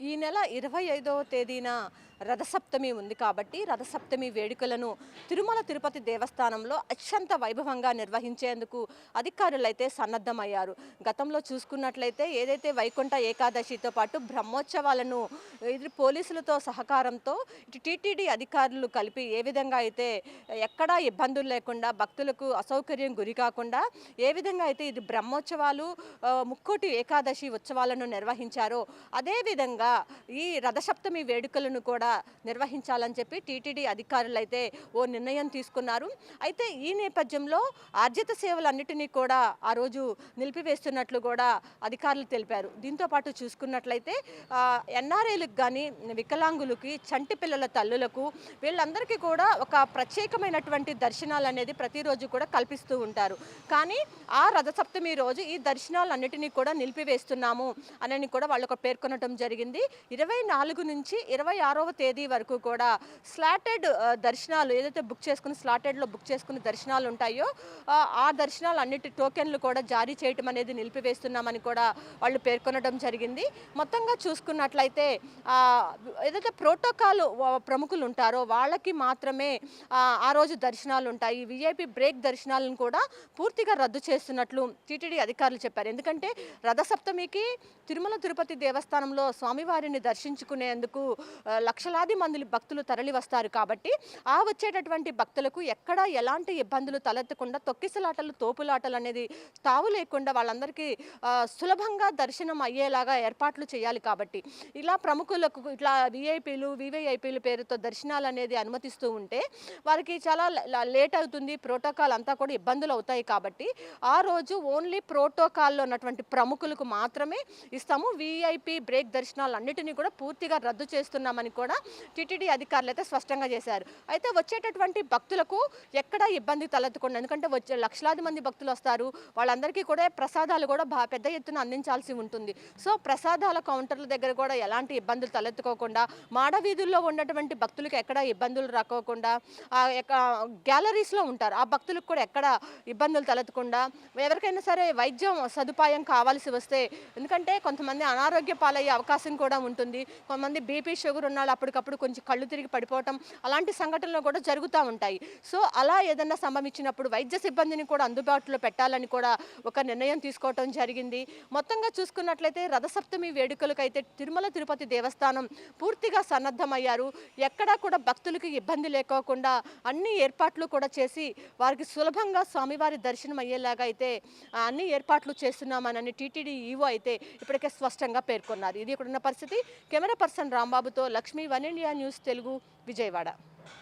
ఈ నెల ఇరవై ఐదవ తేదీన రథసప్తమి ఉంది కాబట్టి రథసప్తమి వేడుకలను తిరుమల తిరుపతి దేవస్థానంలో అత్యంత వైభవంగా నిర్వహించేందుకు అధికారులైతే సన్నద్ధమయ్యారు. గతంలో చూసుకున్నట్లయితే ఏదైతే వైకుంఠ ఏకాదశితో పాటు బ్రహ్మోత్సవాలను ఇది పోలీసులతో సహకారంతో ఇటు టీటీడీ అధికారులు కలిపి ఏ విధంగా అయితే ఎక్కడా ఇబ్బందులు లేకుండా భక్తులకు అసౌకర్యం గురి కాకుండా ఏ విధంగా అయితే ఇది బ్రహ్మోత్సవాలు ముక్కోటి ఏకాదశి ఉత్సవాలను నిర్వహించారో అదేవిధంగా ఈ రథసప్తమి వేడుకలను కూడా నిర్వహించాలని చెప్పి టీటీడీ అధికారులు అయితే ఓ నిర్ణయం తీసుకున్నారు. అయితే ఈ నేపథ్యంలో ఆర్జిత సేవలన్నిటినీ కూడా ఆ రోజు నిలిపివేస్తున్నట్లు కూడా అధికారులు తెలిపారు. దీంతో పాటు చూసుకున్నట్లయితే ఎన్ఆర్ఐలకు కానీ వికలాంగులకి చంటి పిల్లల తల్లులకు వీళ్ళందరికీ కూడా ఒక ప్రత్యేకమైనటువంటి దర్శనాలు అనేది ప్రతిరోజు కూడా కల్పిస్తూ ఉంటారు. కానీ ఆ రథసప్తమి రోజు ఈ దర్శనాలన్నిటినీ కూడా నిలిపివేస్తున్నాము అని కూడా వాళ్ళు పేర్కొనటం పేర్కొనడం జరిగింది. ఇరవై నాలుగు నుంచి ఇరవై ఆరవ తేదీ వరకు కూడా స్లాటెడ్ దర్శనాలు ఏదైతే బుక్ చేసుకుని స్లాటెడ్లో బుక్ చేసుకుని దర్శనాలు ఉంటాయో ఆ, దర్శనాలు అన్నిటి టోకెన్లు కూడా జారీ చేయటం అనేది నిలిపివేస్తున్నామని కూడా వాళ్ళు పేర్కొనడం జరిగింది. మొత్తంగా చూసుకున్నట్లయితే ఏదైతే ప్రోటోకాల్ ప్రముఖులు ఉంటారో వాళ్ళకి మాత్రమే ఆ, రోజు దర్శనాలు ఉంటాయి. విఐపి బ్రేక్ దర్శనాలను కూడా పూర్తిగా రద్దు చేస్తున్నట్లు టీటీడీ అధికారులు చెప్పారు. ఎందుకంటే రథసప్తమికి తిరుమల తిరుపతి దేవస్థానంలో స్వామివారిని దర్శించుకునేందుకు లక్ష లక్షలాది మంది భక్తులు తరలి వస్తారు కాబట్టి ఆ వచ్చేటటువంటి భక్తులకు ఎక్కడ ఎలాంటి ఇబ్బందులు తలెత్తకుండా తొక్కిసలాటలు తోపులాటలు అనేది తావు లేకుండా వాళ్ళందరికీ సులభంగా దర్శనం అయ్యేలాగా ఏర్పాట్లు చేయాలి కాబట్టి. ఇలా ప్రముఖులకు ఇట్లా విఐపీలు వివైఐపీలు పేరుతో దర్శనాలు అనేది అనుమతిస్తూ ఉంటే వారికి చాలా లేట్ అవుతుంది ప్రోటోకాల్ అంతా కూడా ఇబ్బందులు అవుతాయి కాబట్టి ఆ రోజు ఓన్లీ ప్రోటోకాల్లో ఉన్నటువంటి ప్రముఖులకు మాత్రమే ఇస్తాము. విఐపి బ్రేక్ దర్శనాలు అన్నిటినీ కూడా పూర్తిగా రద్దు చేస్తున్నామని కూడా టీటీడీ అధికారులు అయితే స్పష్టంగా చేశారు. అయితే వచ్చేటటువంటి భక్తులకు ఎక్కడా ఇబ్బంది తలెత్తకుండా ఎందుకంటే వచ్చే లక్షలాది మంది భక్తులు వస్తారు. వాళ్ళందరికీ కూడా ప్రసాదాలు కూడా బా పెద్ద ఎత్తున అందించాల్సి ఉంటుంది. సో ప్రసాదాల కౌంటర్ల దగ్గర కూడా ఎలాంటి ఇబ్బందులు తలెత్తుకోకుండా మాడవీధుల్లో ఉన్నటువంటి భక్తులకు ఎక్కడ ఇబ్బందులు రాకోకుండా ఆ యొక్క గ్యాలరీస్లో ఉంటారు. ఆ భక్తులకు కూడా ఎక్కడ ఇబ్బందులు తలెత్తకుండా ఎవరికైనా సరే వైద్యం సదుపాయం కావాల్సి వస్తే ఎందుకంటే కొంతమంది అనారోగ్య పాలయ్యే అవకాశం కూడా ఉంటుంది. కొంతమంది బీపీ షుగర్ ఉన్న వాళ్ళు అప్పటికప్పుడు కొంచెం కళ్ళు తిరిగి పడిపోవటం అలాంటి సంఘటనలు కూడా జరుగుతూ ఉంటాయి. సో అలా ఏదన్నా సంభవించినప్పుడు వైద్య సిబ్బందిని కూడా అందుబాటులో పెట్టాలని కూడా ఒక నిర్ణయం తీసుకోవటం జరిగింది. మొత్తంగా చూసుకున్నట్లయితే రథసప్తమి వేడుకలకైతే తిరుమల తిరుపతి దేవస్థానం పూర్తిగా సన్నద్ధమయ్యారు. ఎక్కడా కూడా భక్తులకు ఇబ్బంది లేకోకుండా అన్ని ఏర్పాట్లు కూడా చేసి వారికి సులభంగా స్వామివారి దర్శనం అయ్యేలాగా అయితే అన్ని ఏర్పాట్లు చేస్తున్నామని టీటీడీ ఈవో అయితే ఇప్పటికే స్పష్టంగా పేర్కొన్నారు. ఇది ఇక్కడున్న పరిస్థితి. Camera person రాంబాబుతో Lakshmi one India news Telugu Vijayawada.